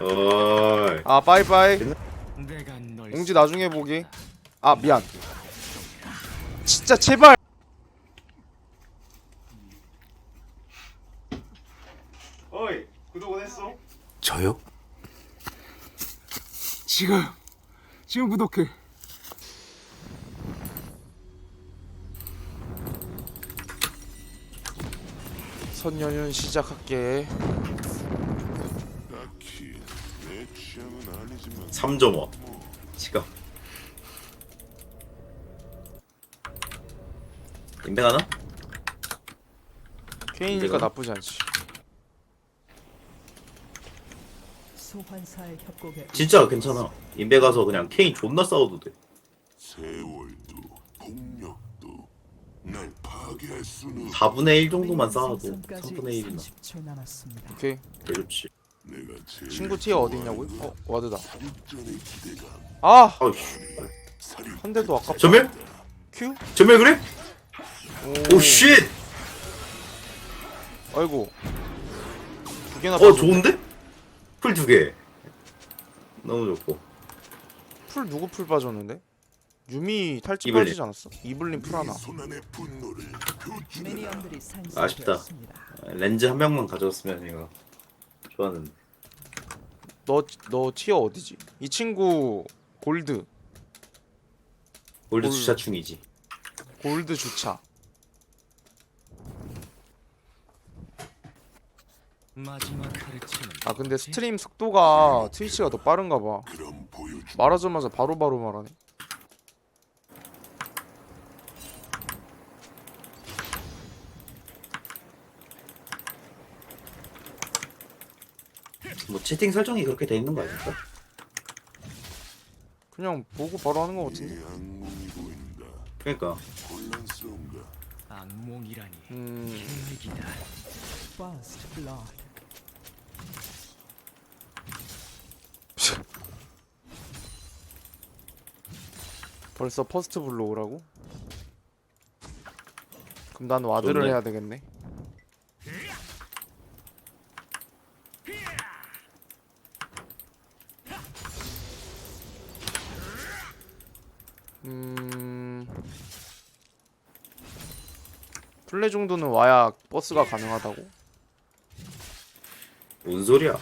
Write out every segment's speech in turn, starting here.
어이. 아 빠이빠이 옹지 나중에 보기 아 미안 진짜 제발 어이 구독은 했어? 저요? 지금 지금 구독해. 선연윤 시작할게 3점 와 지금. 인백 하나? 케인이니까 나쁘지 않지. 진짜 괜찮아. 인백 가서 그냥 케인 존나 싸워도 돼. 세월도 폭력도 날 파괴할 수는 4분의 1 정도만 싸워도 3분의 1이나. 오케이. 되게 좋지. 친구 티어 어딨냐고요? 어 와드다 아! 아우 살이 한 대도 아깝다 전멸? 큐? 전멸 그래? 오 쉣! 아이고 두 개나 어 빠졌네. 좋은데? 풀 두 개. 너무 좋고. 풀 누구 풀 빠졌는데? 유미 탈취 이블린. 빠지지 않았어? 이블린 풀 하나 아쉽다. 렌즈 한 명만 가져왔으면 이거 좋았는데. 너, 너 티어 어디지? 이 친구 골드. 골드 골- 주차충이지. 골드 주차. 마지막 가르침은 아 근데 스트림 속도가 트위치가 더 빠른가 봐. 말하자마자 바로바로 말하네 뭐 채팅 설정이 그렇게 돼 있는 거 아닐까? 그냥 보고 바로 하는 거 같은데? 이 악몽이 보인다 그러니까 혼란스러운가 악몽이라니 음... 계획이다. First blood. 벌써 퍼스트 블로우라고? 그럼 난 와드를 좋네. 해야 되겠네 음... 플레 정도는 와야 버스가 가능하다고? 뭔 소리야?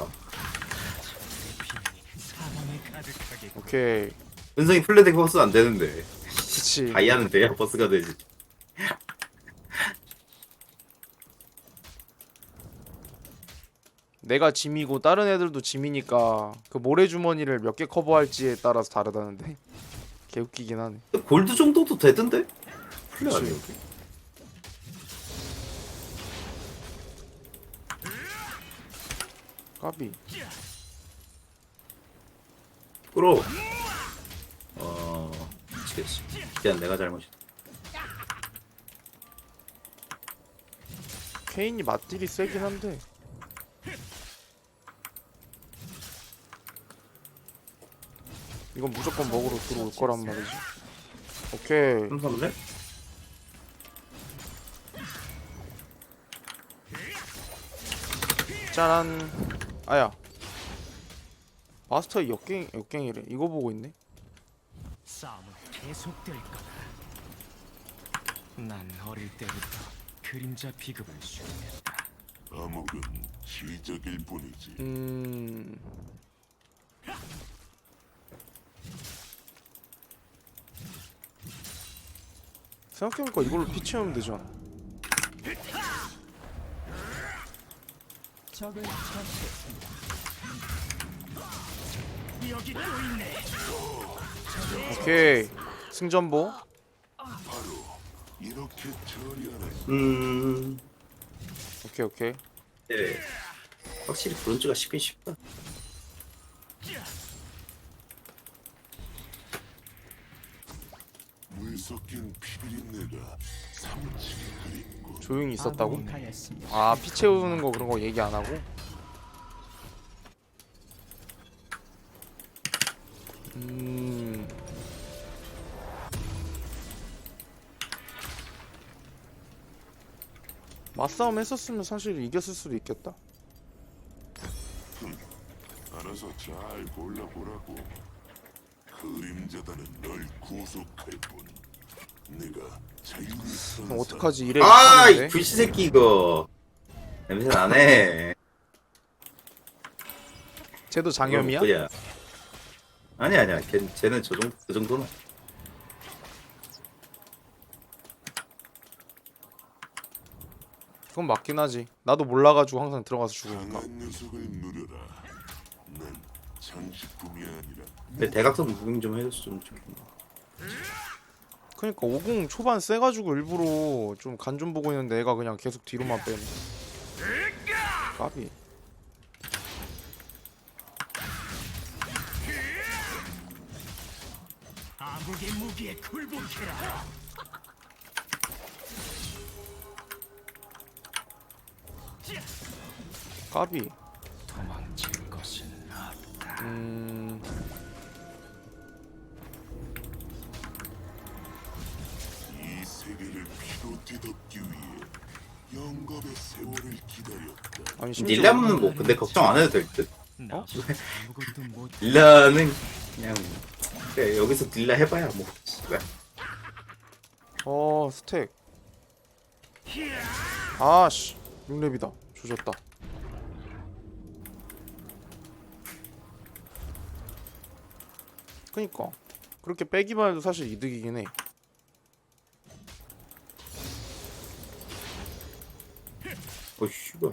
오케이 은성이 플레덱 버스 안 되는데 그치 다이아는 돼야 버스가 되지. 내가 짐이고 다른 애들도 짐이니까 그 모래주머니를 몇 개 커버할지에 따라서 다르다는데 개 웃기긴 하네 골드 정도도 되던데? 플레 그치. 아니야? 까비 끌어. 어, 미치겠어. 미안, 내가 잘못이다. 케인이 맛딜이 세긴 한데 이건 무조건 먹으러 들어올 거란 말이지. 오케이. 삼삼래? 짜란. 아야. 마스터 역갱 역갱이래. 이거 보고 있네? 싸움은 계속될 거다. 난 어릴 때부터 그림자 비급을 수행했다. 암흑은 시작일 뿐이지. 음 생각해보니까 이걸로 피 채우면 되잖아. 오케이 승전보 음, 오케이 오케이 네. 확실히 브론즈가 쉽긴 쉽다. 섞인 피비린내가 사무치게 그립고 조용히 있었다고? 당했습니다. 아 피 채우는 거 그런 거 얘기 안 하고? 음 맞싸움 했었으면 사실 이겼을 수도 있겠다 알아서 잘 골라보라고. 그림자다는 널 구속할 뿐. 그럼. 어떡하지 이래 아, 이 미쳤는데? 불씨 새끼 이거. 냄새 나네. 쟤도 장염이야? 뭐야? 아니 아니야. 걔 쟤는 저 정도 그 정도는. 그건 맞긴 하지 나도 몰라가지고 항상 들어가서 죽으니까 강한 녀석을 누려라. 난 장식품이 아니라 근데 대각선 무빙 좀 해줬으면 좋겠네. 그니까 50 초반 세가지고 일부러 좀 간 좀 보고 있는데 애가 그냥 계속 뒤로만 빼네 까비 암흑의 무기에 굴복해라. 까비 도망칠 것은 없다. 음... 뒤덮기 위해 영겁의 세월을 기다렸다. 아니 심지어 닐라는 뭐 근데 걱정 안 해도 될 듯. 나 어? 딜라는 그냥 그래 여기서 딜라 해봐야 뭐. 씨발. 어 스택 아씨 6렙이다 조졌다 그니까 그렇게 빼기만 해도 사실 이득이긴 해 어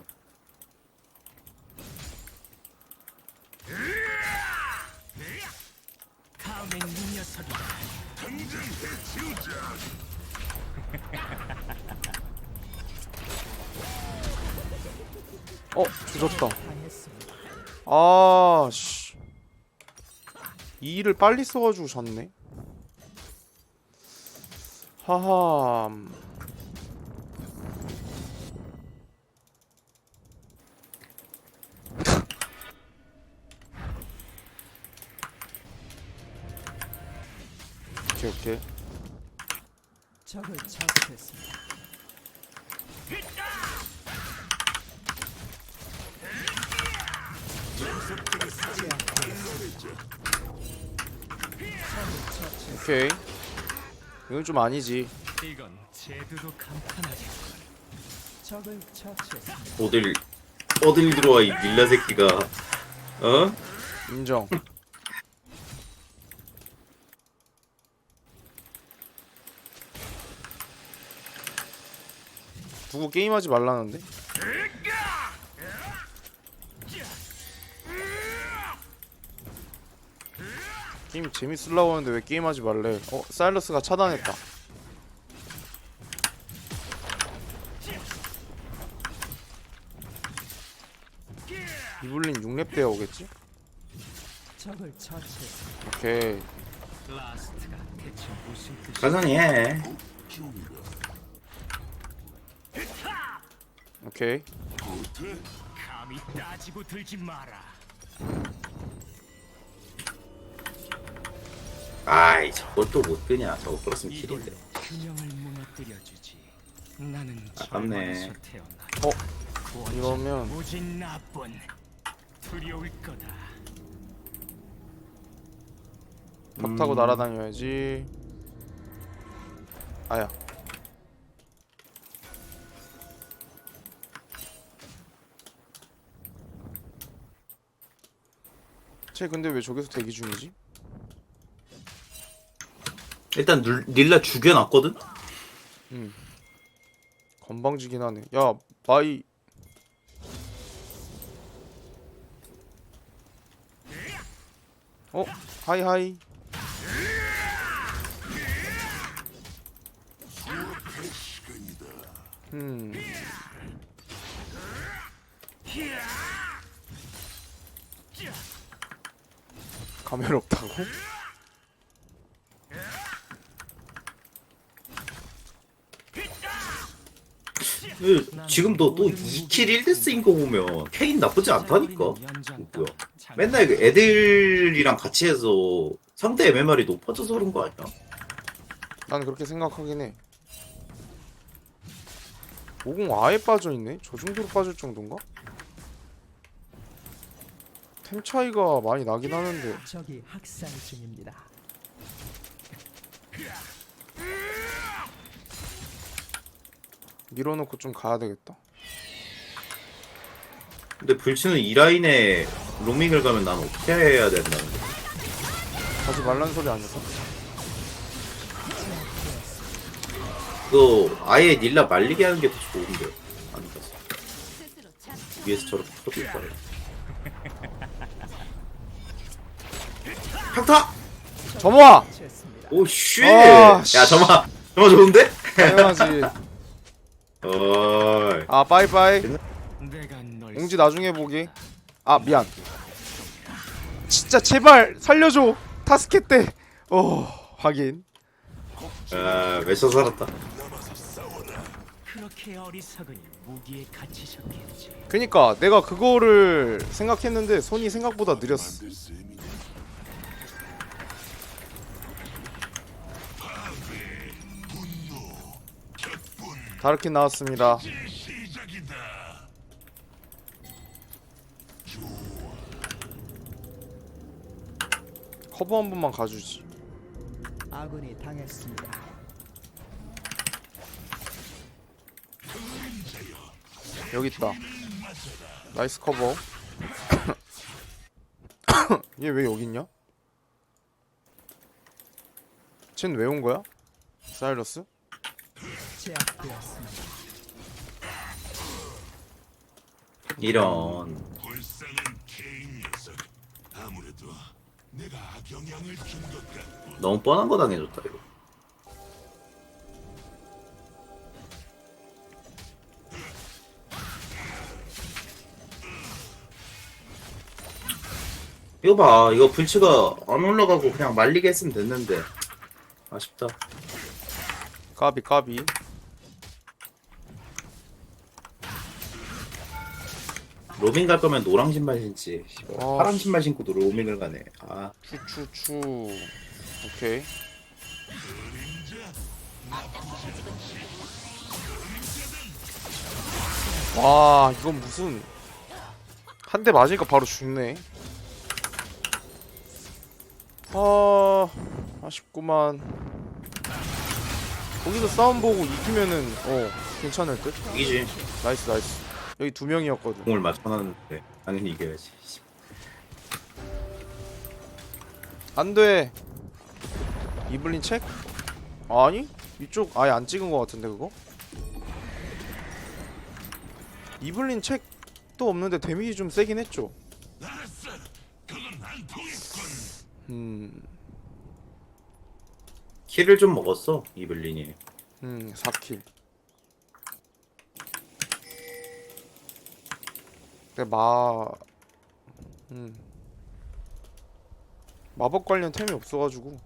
녀석이다. 어 조졌다 당했습니다. 아 씨 이 일을 빨리 써가지고 졌네 하하 오케이 오케이 적을 처치했습니다. 오케이 이건 좀 아니지 이건 제대로 간판하겠군. 적을 처치했습니다. 어딜 어딜 들어와 이 밀라 새끼가. 어? 인정 누구 게임하지 말라는데? 게임 재밌으려고 하는데 왜 게임하지 말래 어? 사일러스가 차단했다 이블린 6렙 때야 오겠지? 오케이? 천천히 해. 중이다. 오케이? 감히 따지고 들지 마라. 아이 저걸 또 못 끄냐. 저거 끌었으면 킬인데. 균형을 무너뜨려 주지. 나는 아깝네. 어? 구원자 이러면 무지 나쁜 두려울 거다. 탑 타고 음. 날아다녀야지 아야 쟤 근데 왜 저기서 대기 중이지? 일단 눌, 닐라 죽여놨거든. 건방지긴 하네 야 마이 어? 하이 하이. 음 카메라 없다고? 그, 지금 너또 2킬 1데스인 거 보면 케인 나쁘지 않다니까. 뭐야. 맨날 그 애들이랑 같이 해서 상대 MMR이 높아져서 그런 거 아니야? 난 그렇게 생각하긴 해. 50 아예 빠져있네? 저 정도로 빠질 정도인가? 템 차이가 많이 나긴 하는데 적이 학살 중입니다. 밀어놓고 좀 가야 되겠다. 근데 불치는 이 라인에 로밍을 가면 난 어떻게 해야 된다는 거야? 가지 말란 소리 아니었어? 그거 아예 닐라 말리게 하는 게 더 좋은데 안 갔어. 위에서 저렇게 터질 거래. 평타! 점화! 오 쉣! 아, 야 점아 점아 좋은데? 당연하지. 어이. 아 빠이빠이. 옹지 나중에 보기. 아 미안. 진짜 제발 살려줘. 타스케 때. 어 확인. 아, 외쳐 살았다. 그렇게 어리석으니 무기에 갇히셨겠지. 그니까 내가 그거를 생각했는데 손이 생각보다 느렸어. 다르킨 나왔습니다. 커버 한 번만 가주지. 아군이 당했습니다. 여기 있다. 나이스 커버. 얘 왜 여기 있냐? 쟨 왜 온 거야? 사이러스? 제압되었습니다. 이런. 불쌍한 개인 녀석. 아무래도 내가 악영향을 준 것 같고 너무 뻔한 거 당해줬다 이거. 이거 봐, 이거 불치가 안 올라가고 그냥 말리게 했으면 됐는데 아쉽다. 까비 까비. 로밍 갈 거면 노랑 신발 신지. 씨발, 아, 파란 신발 신고 도 로밍을 가네. 아, 추추추. 오케이. 와 이건 무슨 한 대 맞으니까 바로 죽네. 아 아쉽구만. 거기서 싸움 보고 이기면은 어 괜찮을 듯. 이기지. 나이스 나이스. 여기 두 명이었거든. 공을 맞춰놨는데 당연히 이겨야지. 씨. 안돼. 이블린 책? 아니 이쪽 아예 안 찍은 것 같은데 그거? 이블린 책도 없는데 데미지 좀 세긴 했죠. 안. 음, 킬을 좀 먹었어 이블린이. 음 4킬. 근데 마, 음 마법 관련 템이 없어가지고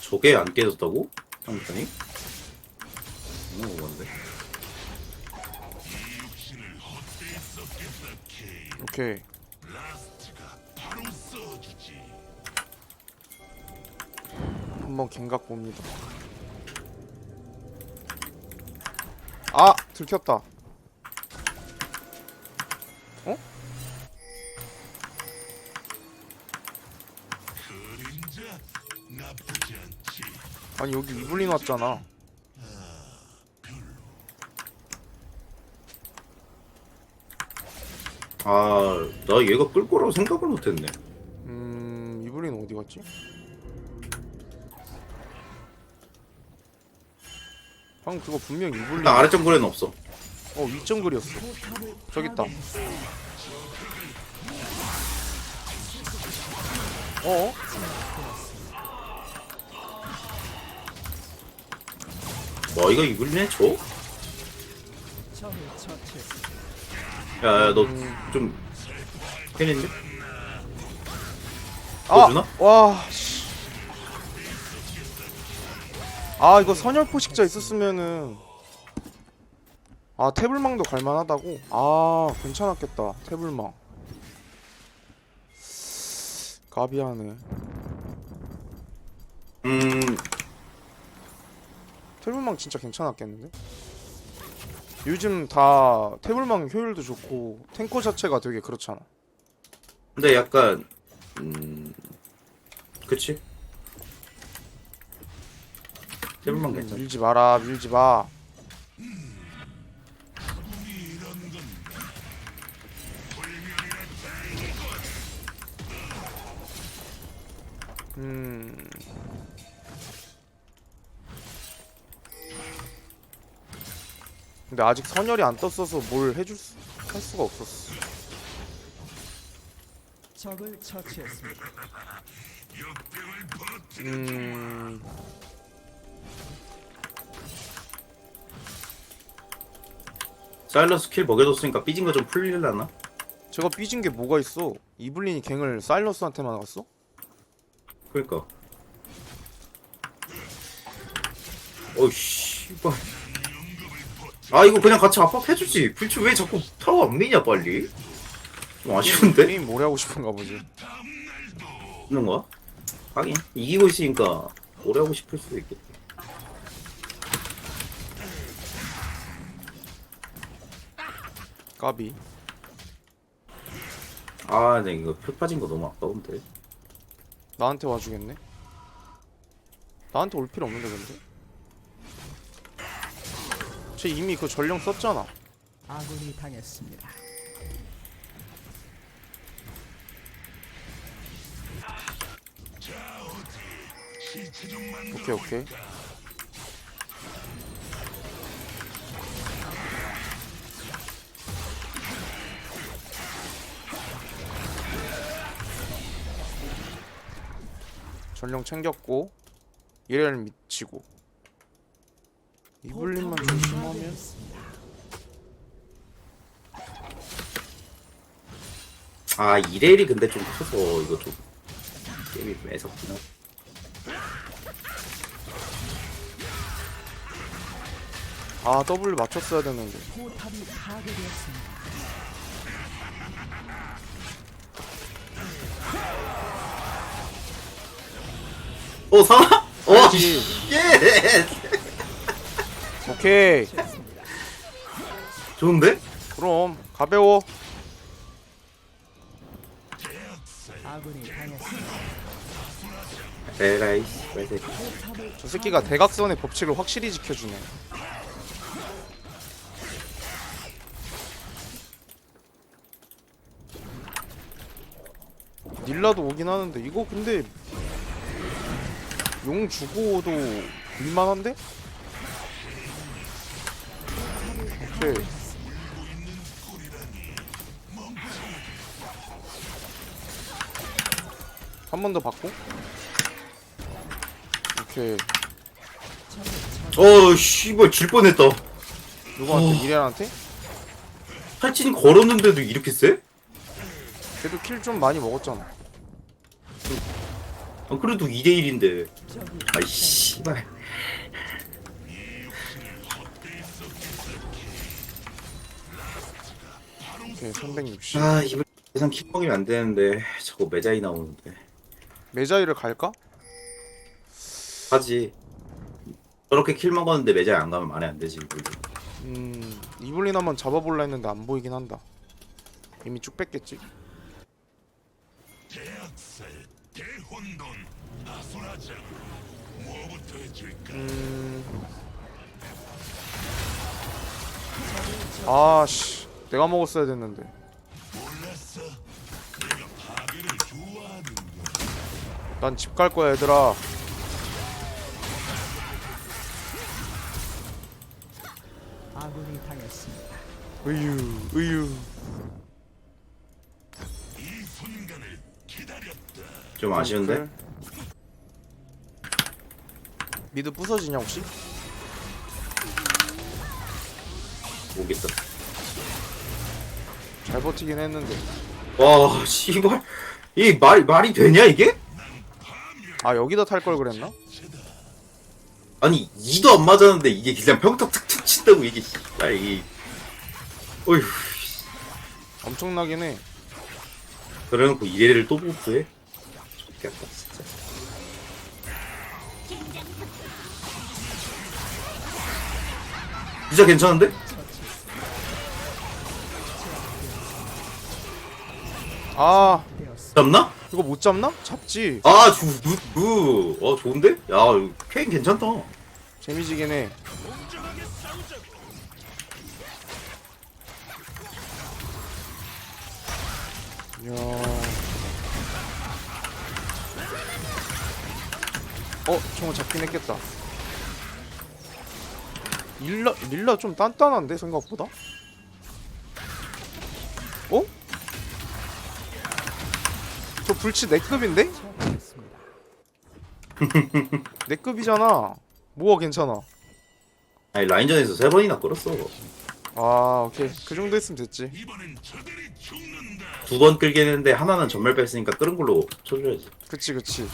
저게 안 깨졌다고? 상탄이? 너무 건데. 오케이. 한번 갱각 봅니다. 아 들켰다. 어? 아니 여기 이블린 왔잖아. 아, 나 얘가 끌 거라고 생각을 못 했네. 음 이블린 어디 갔지? 방금 그거 분명 이블린. 나 아래 정글에는 없어. 어 위정글이었어. 저기 있다. 어? 와, 이거 이블린에 줘? 적을 처치했습니다. 야, 야, 너 음. 좀 팬인데? 아! 보여주나? 와. 씨. 아 이거 선열 포식자 있었으면은 아 태블망도 갈만하다고? 아 괜찮았겠다 태블망 까비하네 음, 태블망 진짜 괜찮았겠는데? 요즘 다 태블망 효율도 좋고 탱커 자체가 되게 그렇잖아. 근데 약간 음 그치? 태블만 괜찮아. 밀지 마라, 밀지 마. 음. 근데 아직 선열이 안 떴어서 뭘 해줄 수, 할 수가 없었어. 적을 처치했습니다. 음. 사일러스 킬 먹여줬으니까 삐진 거 좀 풀릴라나? 제가 삐진 게 뭐가 있어? 이블린이 갱을 사일러스한테만 갔어? 그니까. 어이씨. 아, 이거 그냥 같이 압박해주지. 불치 왜 자꾸 타워 안 미냐, 빨리? 좀 아쉬운데? 게임 오래 하고 싶은가 보지. 있는 거야? 하긴, 이기고 있으니까 오래 하고 싶을 수도 있겠다. 까비. 아, 네, 이거 표 빠진 거 너무 아까운데. 나한테 와주겠네. 나한테 올 필요 없는데 근데. 쟤 이미 그 전령 썼잖아. 아군이 당했습니다. 오케이 오케이. 전령 챙겼고 이래를 미치고 이블린만 조심하면 아, 이레일이 근데 좀 커서 이거 좀 게임이 좀 하다. 아 W 맞췄어야 되는데 포탑이 파괴되었습니다. 어, 상아? 어, 알지. 예! 오케이 좋은데? 그럼 가벼워. 에라이, 말새. 저 새끼가 대각선의 법칙을 확실히 지켜주네 닐라도 오긴 하는데 이거 근데 용 주고도 밀만한데? 오케이 한 번 더 받고 오케이 어, 씨발, 질 뻔했다. 누구한테 이래한테? 탈진 걸었는데도 이렇게 세? 걔도 킬 좀 많이 먹었잖아 아, 그래도 2대1인데. 아이, 씨발. 오케이 360 아, 이번 예상 킥봉이면 안 되는데, 자꾸 매자이 나오는데. 메자이를 갈까? 하지. 저렇게 킬 먹었는데 매자이 안 가면 말이 안 되지. 이거. 음 이블린 한번 잡아볼라 했는데 안 보이긴 한다 이미 쭉 뺐겠지 대학살, 대혼돈, 아수라장. 뭐부터 해줄까? 음... 아씨 내가 먹었어야 됐는데 몰랐어. 내가 파괴를 좋아하는 난 집 갈 거야 얘들아 아군이 당했습니다. 으유 으유 이 순간을 기다렸다. 좀 아쉬운데? 미드 부서지냐 혹시? 오겠다. 잘 버티긴 했는데 와, 씨발. 이 말, 말이 되냐, 이게? 아 여기다 탈 걸 그랬나? 아니, 2도 안 맞았는데 이게 그냥 평타 툭툭 친다고, 이게, 씨발, 이. 어휴, 엄청나긴 해 그래놓고 이래를 또 보프해? 좋겠다, 진짜 괜찮은데? 아. 잡나? 이거 못 잡나? 잡지 아, 주, 구, 구. 어, 좋은데? 야, 케인 괜찮다. 재미지긴 해 이야 어? 저거 잡긴 했겠다 릴라, 릴라 좀 단단한데 생각보다? 어? 저 불치 내 급인데? 내 급이잖아 뭐가 괜찮아 아니, 라인전에서 세 번이나 끌었어. 아 오케이 그 정도 했으면 됐지. 두 번 끌긴 했는데, 하나는 전멸 뺐으니까 끌은 걸로 쳐줘야지. 그치 그치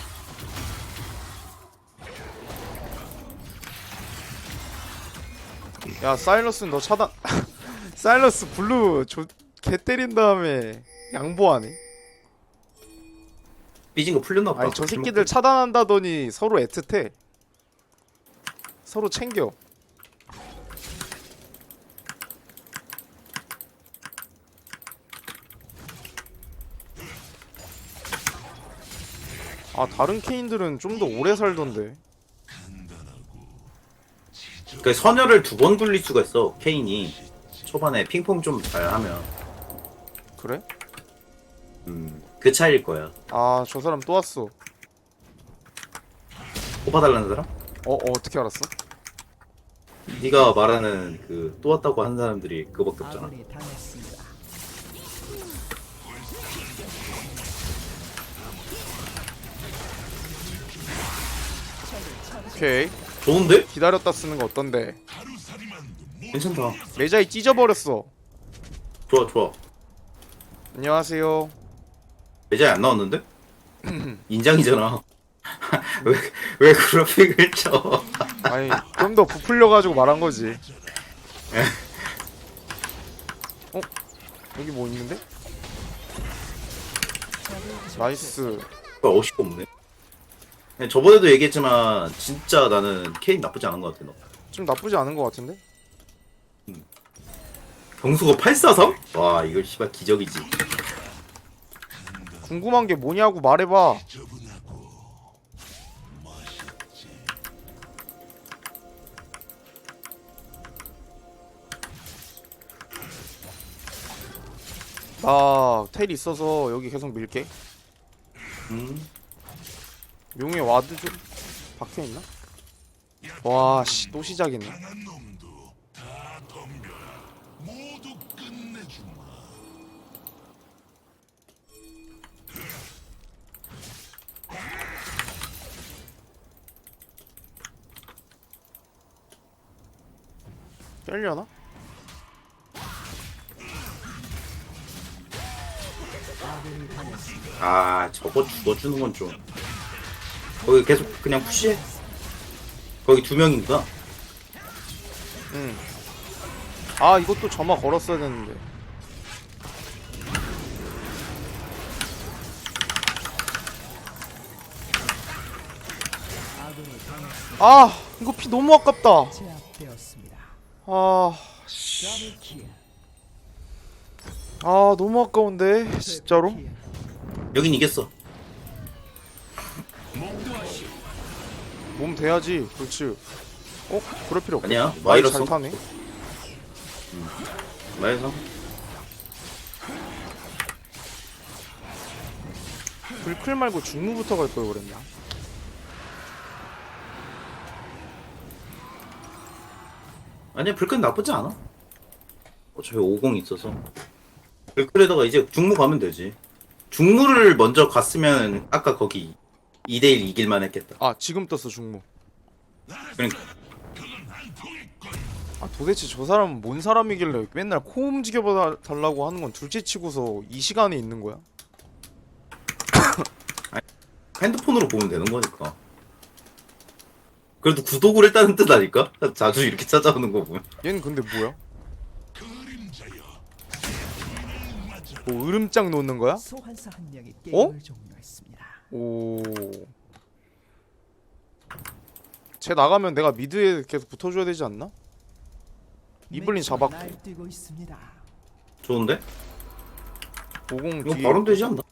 야 사일러스는 너 차단. 사일러스 블루 조... 개 때린 다음에 양보하네. 삐진 거 풀렸나 보다. 아니 저 새끼들 차단한다더니 서로 애틋해. 서로 챙겨. 아 다른 케인들은 좀 더 오래 살던데 그 선열을 두 번 굴릴 수가 있어, 케인이. 초반에 핑퐁 좀 잘하면. 그래? 음, 그 차이일 거야. 아 저 사람 또 왔어 뽑아달라는 사람? 어, 어 어떻게 알았어? 네가 말하는 그 또 왔다고 하는 사람들이 그거밖에 없잖아. 아군이 당했습니다. 오케이 좋은데? 기다렸다 쓰는 거 어떤데? 괜찮다. 레자이 찢어버렸어 좋아, 좋아. 안녕하세요 매장에 안 나왔는데? 인장이잖아. 왜, 왜 그래픽을 쳐? 아니 좀 더 부풀려가지고 말한 거지 어? 여기 뭐 있는데? 나이스 어이가 없네. 네, 저번에도 얘기했지만 진짜 나는 케인 나쁘지 않은 것 같아 너. 좀 나쁘지 않은 거 같은데? 경수가 843? 와 이거 씨발 기적이지. 궁금한 게 뭐냐고 말해봐. 나 텔 있어서 여기 계속 밀게 음. 용의 와드 좀또 시작이네 강한 놈도 다 덤벼라. 모두 끝내주마. 깰려나? 아 저거 죽어주는 건 좀. 거기 계속 그냥 푸시해. 거기 두 명인가? 아 이것도 점화 걸었어야 당했습니다. 아 이거 피 너무 아깝다. 아, 킬. 아 너무 아까운데 진짜로 킬. 여긴 이겼어. 몸 돼야지 그렇지 어? 그럴 필요 없어 아니야, 마이너스. 잘 타네 말해서. 불클 말고 중무부터 갈 걸 그랬나 아니야 불끈 나쁘지 않아. 어차피 50 있어서. 불끈에다가 이제 중무 가면 되지. 중무를 먼저 갔으면 아까 거기 2대1 이길만 했겠다. 아 지금 떴어 중무 그러니까 아 도대체 저 사람은 뭔 사람이길래 맨날 코 움직여 달라고 하는 건 둘째 치고서 이 시간에 있는 거야? 핸드폰으로 보면 되는 거니까. 그래도 구독을 했다는 뜻 아닐까? 자주 이렇게 찾아오는 거 보면. 얘는 근데 뭐야? 뭐 으름장 놓는 거야? 소환사 한 명이 어? 게임을 종료했습니다. 오. 쟤 나가면 내가 미드에 계속 붙어줘야 되지 않나? 이블린 잡았고 날뛰고 있습니다. 좋은데? 50 이거 뒤에 바로 되지 않나?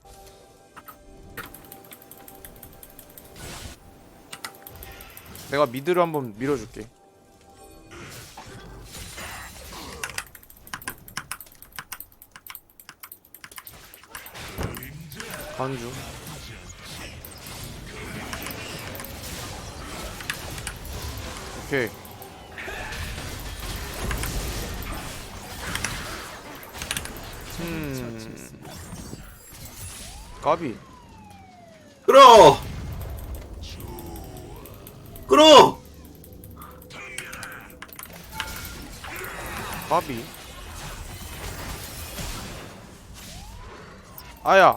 내가 미드를 한번 밀어줄게 간주 오케이. 음. 까비. 끌어! 끌어! 까비. 아야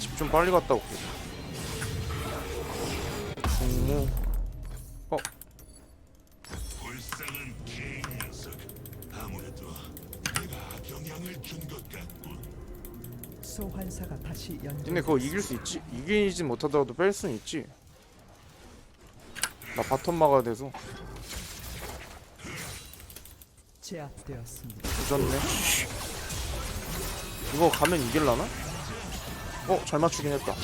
집 좀 빨리 갔다 올게 중무 어 불쌍한 개인 녀석. 아무래도 내가 악영향을 준것 같군. 소환사가 다시 연. 근데 그거 이길 수 있지? 이기지 못하더라도 뺄 수는 있지 나 바텀 막아야 돼서 제압되었습니다. 늦었네 이거 가면 이길라나? 어? 잘 맞추긴 했다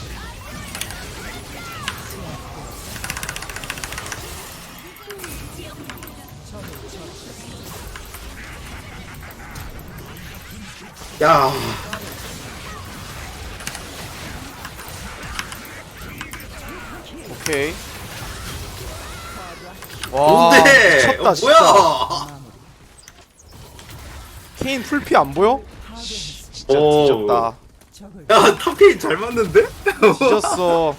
야, 오케이 와 뭔데? 미쳤다 어, 진짜 뭐야? 케인 풀피 안 보여? 진짜 오. 뒤졌다 야, 탑페인 잘 맞는데? 뒤졌어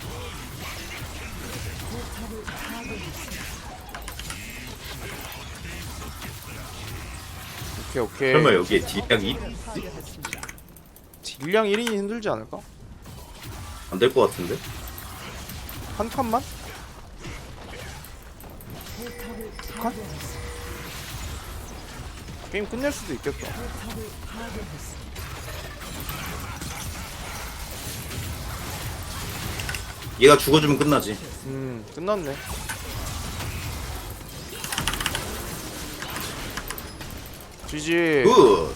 오케이 오케이 설마 여기에 딜량이 파괴했습니다. 딜량 1인이 힘들지 않을까? 안될 것 같은데? 한 칸만? 두 칸? 게임 끝낼 수도 있겠다 얘가 죽어주면 끝나지. 음 끝났네 GG 굿!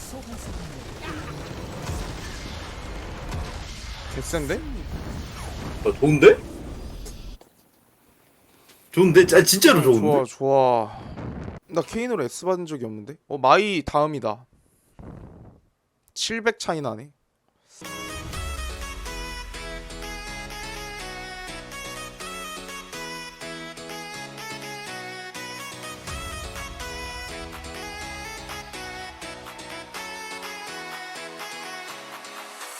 개센데? 어, 좋은데? 좋은데? 아, 진짜로 좋은데? 좋아 좋아 나 케인으로 S 받은 적이 없는데? 어 마이 다음이다 700 차이 나네